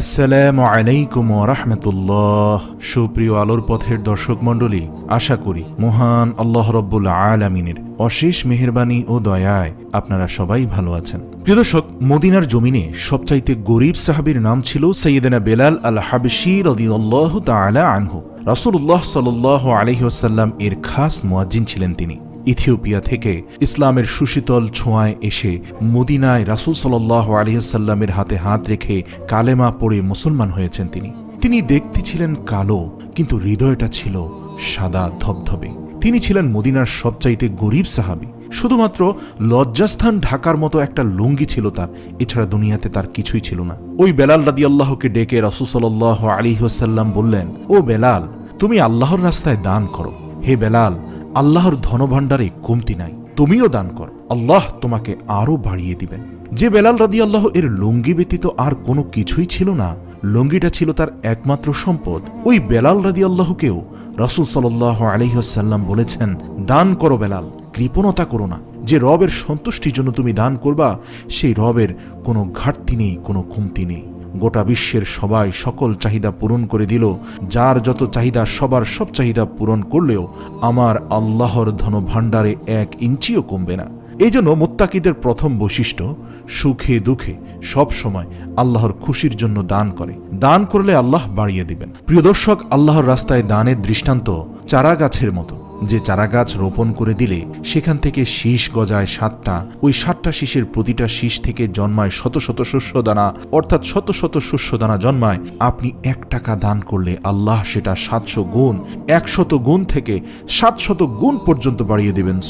আসসালামু আলাইকুম রহমতুল্লাহ। সুপ্রিয় আলোর পথের দর্শক মণ্ডলী, আশা করি মহান আল্লাহ রব্বুল আলামিনের অশেষ মেহেরবানি ও দয়ায় আপনারা সবাই ভালো আছেন। প্রিয় দর্শক, মদিনার জমিনে সবচাইতে গরিব সাহাবীর নাম ছিল সৈয়দনা বেলাল আল হাবশি রদিউল্লাহ তাআলা আনহু। রাসূলুল্লাহ সাল্লাল্লাহু আলাইহি ওয়াসাল্লাম এর খাস মুয়াজ্জিন ছিলেন তিনি। ইথিওপিয়া থেকে ইসলামের সুশীতল ছোঁয়ায় এসে মদিনায় রাসুল সাল্লাহ আলিয়াল্লামের হাতে হাত রেখে কালেমা পড়ে মুসলমান হয়েছেন তিনি। তিনি দেখতে ছিলেন কালো, কিন্তু হৃদয়টা ছিল সাদা ধবধবে। তিনি ছিলেন মদিনার সবচাইতে গরিব সাহাবি। শুধুমাত্র লজ্জাস্থান ঢাকার মতো একটা লুঙ্গি ছিল তার, এছাড়া দুনিয়াতে তার কিছুই ছিল না। ওই বেলাল রাদি আল্লাহকে ডেকে রাসুল সাল্লাহ আলী ওসাল্লাম বললেন, ও বেলাল, তুমি আল্লাহর রাস্তায় দান করো। হে বেলাল আল্লাহর ধনভাণ্ডারে কমতি নাই। তুমিও দান কর। আল্লাহ তোমাকে আরও বাড়িয়ে দিবেন। যে বেলাল রাদি আল্লাহ এর লুঙ্গি ব্যতীত আর কোনো কিছুই ছিল না, লুঙ্গিটা ছিল তার একমাত্র সম্পদ। ওই বেলাল রাদি আল্লাহকেও রসুল সাল্লাহ আলহ্লাম বলেছেন, দান করো বেলাল, কৃপণতা করো না। যে রবের সন্তুষ্টির জন্য তুমি দান করবা, সেই রবের কোনো ঘাটতি নেই, কোনো কমতি নেই। গোটা বিশ্বের সবাই সকল চাহিদা পূরণ করে দিল, যার যত চাহিদা সবার সব চাহিদা পূরণ করলেও আমার আল্লাহর ধন ভাণ্ডারে এক ইঞ্চিও কমবে না। এই জন্য মোত্তাকিদের প্রথম বৈশিষ্ট্য, সুখে দুঃখে সব সময় আল্লাহর খুশির জন্য দান করে। দান করলে আল্লাহ বাড়িয়ে দিবেন। প্রিয় দর্শক, আল্লাহর রাস্তায় দানের দৃষ্টান্ত চারা গাছের মতো। যে চারাগাছ রোপণ করে দিলে সেখান থেকে শীষ গজায় সাতটা, ওই সাতটা শীষের প্রতিটা শীষ থেকে জন্মায় শত শত শস্য দানা, অর্থাৎ শত শত শস্য দানা জন্মায়। আপনি এক টাকা দান করলে আল্লাহ সেটা সাতশো গুণ, একশত গুণ থেকে সাতশত গুণ পর্যন্ত বাড়িয়ে দেবেন।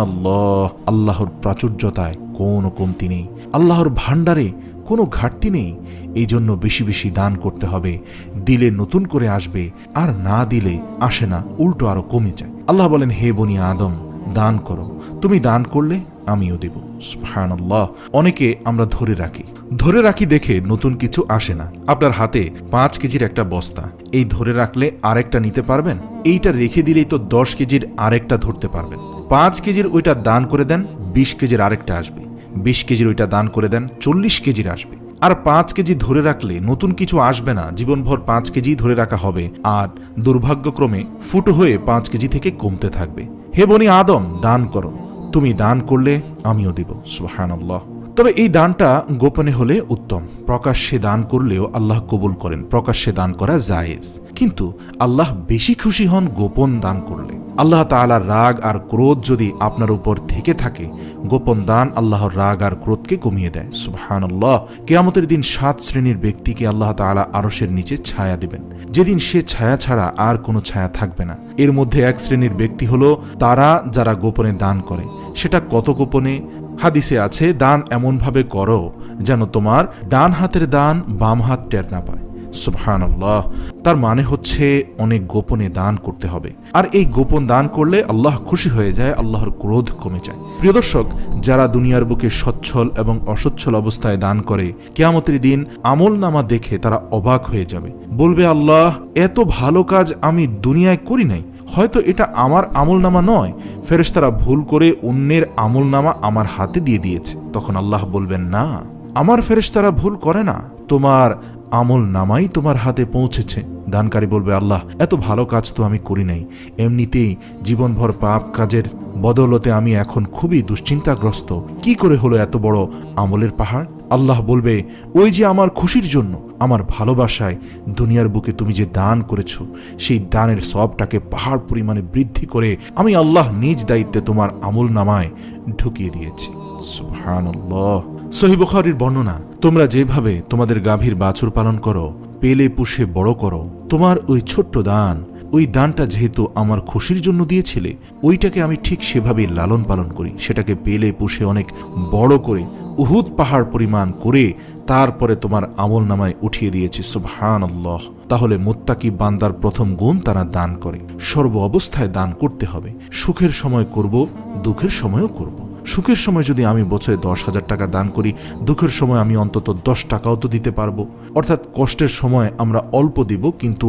আল্লাহ আল্লাহর প্রাচুর্যতায় কোনো কমতি নেই। আল্লাহর ভাণ্ডারে কোনো ঘাটতি নেই। এই জন্য বেশি বেশি দান করতে হবে। দিলে নতুন করে আসবে, আর না দিলে আসে না, উল্টো আরও কমে যায়। আল্লাহ বলেন, হে বনি আদম, দান করো। তুমি দান করলে আমিও দেব। সুবহানাল্লাহ। অনেকে আমরা ধরে রাখি। ধরে রাখি দেখে নতুন কিছু আসে না। আপনার হাতে পাঁচ কেজির একটা বস্তা। এই ধরে রাখলে আরেকটা নিতে পারবেন? এইটা রেখে দিলেই তো দশ কেজির আরেকটা ধরতে পারবেন। পাঁচ কেজির ওইটা দান করে দেন, বিশ কেজির আরেকটা আসবে। বিশ কেজির ওইটা দান করে দেন, চল্লিশ কেজির আসবে। আর পাঁচ কেজি ধরে রাখলে নতুন কিছু আসবে না, জীবনভর পাঁচ কেজি ধরে রাখা হবে। আর দুর্ভাগ্যক্রমে ফুটো হয়ে পাঁচ কেজি থেকে কমতে থাকবে। হে বনি আদম, দান করো। তুমি দান করলে আমিও দিব। সুহানাল্লাহ তবে এই দানটা গোপনে হলে উত্তম। প্রকাশ্যে দান করলেও আল্লাহ কবুল করেন, প্রকাশ্যে দান করা জায়েজ। কিন্তু আল্লাহ বেশি খুশি হন গোপন দান করলে। আল্লাহ তাআলার রাগ আর ক্রোধ যদি আপনার উপর থেকে থাকে, গোপন দান আল্লাহর রাগ আর ক্রোধকে কমিয়ে দেয়। সুবহান আল্লাহ কেয়ামতের দিন সাত শ্রেণির ব্যক্তিকে আল্লাহ তাআলা আরসের নিচে ছায়া দিবেন। যেদিন সে ছায়া ছাড়া আর কোনো ছায়া থাকবে না। এর মধ্যে এক শ্রেণির ব্যক্তি হলো তারা যারা গোপনে দান করে। সেটা কত গোপনে? হাদিসে আছে, দান এমনভাবে করো যেন তোমার ডান হাতের দান বাম হাত টের না পায়। সুবহান আল্লাহ তার মানে হচ্ছে অনেক গোপনে দান করতে হবে। আর এই গোপন দান করলে আল্লাহ খুশি হয়ে যায়, আল্লাহর ক্রোধ কমে যায়। প্রিয় দর্শক, যারা দুনিয়ার বুকে সচ্ছল এবং অসচ্ছল অবস্থায় দান করে, কেয়ামতের দিন আমল নামা দেখে তারা অবাক হয়ে যাবে। বলবে, আল্লাহ, এত ভালো কাজ আমি দুনিয়ায় করি নাই। হয়তো এটা আমার আমল নামা নয়। ফেরেশতারা ভুল করে অন্যের আমল নামা আমার হাতে দিয়ে দিয়েছে। তখন আল্লাহ বলবেন, না, আমার ফেরেশতারা ভুল করে না। তোমার আমল নামাই তোমার হাতে পৌঁছেছে। দানকারী বলবে, আল্লাহ, এত ভালো কাজ তো আমি করি নাই। এমনিতেই জীবনভর পাপ কাজের বদলতে আমি এখন খুবই দুশ্চিন্তাগ্রস্ত। কি করে হলো এত বড় আমলের পাহাড়? আল্লাহ বলবে, ওই যে আমার খুশির জন্য, আমার ভালোবাসায় দুনিয়ার বুকে তুমি যে দান করেছ, সেই দানের সবটাকে পাহাড় পরিমাণে বৃদ্ধি করে আমি আল্লাহ নিজ দায়িত্বে তোমার আমল নামায় ঢুকিয়ে দিয়েছি। সুবহানাল্লাহ। সহি বুখারীর বর্ণনা, তোমরা যেভাবে তোমাদের গাভীর বাছুর পালন করো, পেলে পুষে বড় করো, তোমার ওই ছোট্ট দান, ওই দানটা যেহেতু আমার খুশির জন্য দিয়েছিলে, ওইটাকে আমি ঠিক সেভাবেই লালন পালন করি। সেটাকে পেলে পুষে অনেক বড় করে, উহুদ পাহাড় পরিমাণ করে তারপরে তোমার আমল নামায় উঠিয়ে দিয়েছি সুবহান আল্লাহ তাহলে মুত্তাকি বান্দার প্রথম গুণ তারা দান করে। সর্ব অবস্থায় দান করতে হবে। সুখের সময় করব, দুঃখের সময়ও করব। সুখের সময় যদি আমি বছরে দশ হাজার টাকা দান করি, দুঃখের সময় আমি অন্তত দশ টাকাও তো দিতে পারব। অর্থাৎ কষ্টের সময় আমরা অল্প দিব, কিন্তু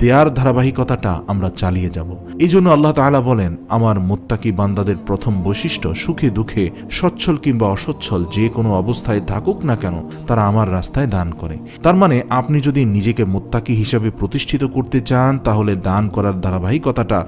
দেয়ার ধারাবাহিকতাটা আমরা চালিয়ে যাব। এই জন্য আল্লাহ তালা বলেন, আমার মোত্তাকি বান্দাদের প্রথম বৈশিষ্ট্য, সুখে দুঃখে সচ্ছল কিংবা অসচ্ছল যে কোনো অবস্থায় থাকুক না কেন, তারা আমার রাস্তায় দান করে। তার মানে আপনি যদি নিজেকে মোত্তাকি হিসাবে প্রতিষ্ঠিত করতে চান, তাহলে দান করার ধারাবাহিকতাটা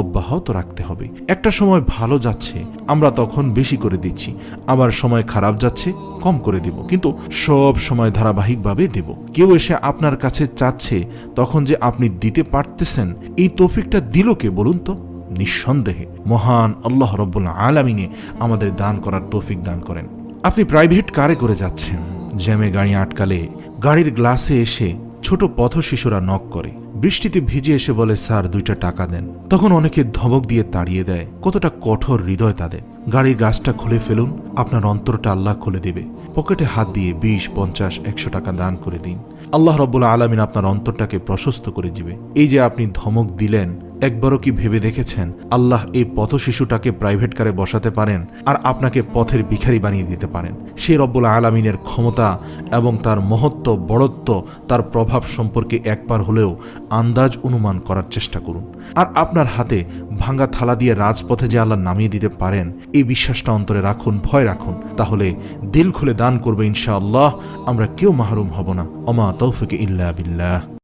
অব্যাহত রাখতে হবে। একটা সময় ভালো যাচ্ছে, আমরা তখন বেশি করে দিচ্ছি। আবার সময় খারাপ যাচ্ছে, কম করে দিব। কিন্তু সব সময় ধারাবাহিকভাবে দেব। কেউ এসে আপনার কাছে চাচ্ছে তখন যে আপনি দিতে পারতেছেন, এই তৌফিকটা দিল কে বলুন তো? নিঃসন্দেহে। মহান আল্লাহ রব্বুল আলামিনে আমাদের দান করার তৌফিক দান করেন। আপনি প্রাইভেট কারে করে যাচ্ছেন। জ্যামে গাড়ি আটকালে গাড়ির গ্লাসে এসে ছোট পথ শিশুরা নক করে। বৃষ্টিতে ভিজে এসে বলে, স্যার, দুইটা টাকা দেন। তখন অনেকে ধমক দিয়ে তাড়িয়ে দেয়। কতটা কঠোর হৃদয় তাদের। গাড়ির গাছটা খুলে ফেলুন। আপনার অন্তরটা আল্লাহ খুলে দেবে। পকেটে হাত দিয়ে বিশ, পঞ্চাশ, একশো টাকা দান করে দিন। আল্লাহ রব্বুল আলমিন আপনার অন্তরটাকে প্রশস্ত করে দিবে। এই যে আপনি ধমক দিলেন, একবারও কি ভেবে দেখেছেন? আল্লাহ এই পথ শিশুটাকে প্রাইভেট কারে বসাতে পারেন আর আপনাকে পথের ভিখারি বানিয়ে দিতে পারেন। সে রব্বুল আলমিনের ক্ষমতা এবং তার মহত্ব, বড়ত্ব, তার প্রভাব সম্পর্কে একবার হলেও আন্দাজ অনুমান করার চেষ্টা করুন। আর আপনার হাতে ভাঙ্গা থালা দিয়ে রাজপথে যে আল্লাহ নামিয়ে দিতে পারেন, এই বিশ্বাসটা অন্তরে রাখুন। ভয় রাখুন। তাহলে দিল খুলে দান করবে ইনশাআল্লাহ। আমরা কেউ মাহরুম হব না। অমা তৌফিক ইল্লা বিল্লাহ।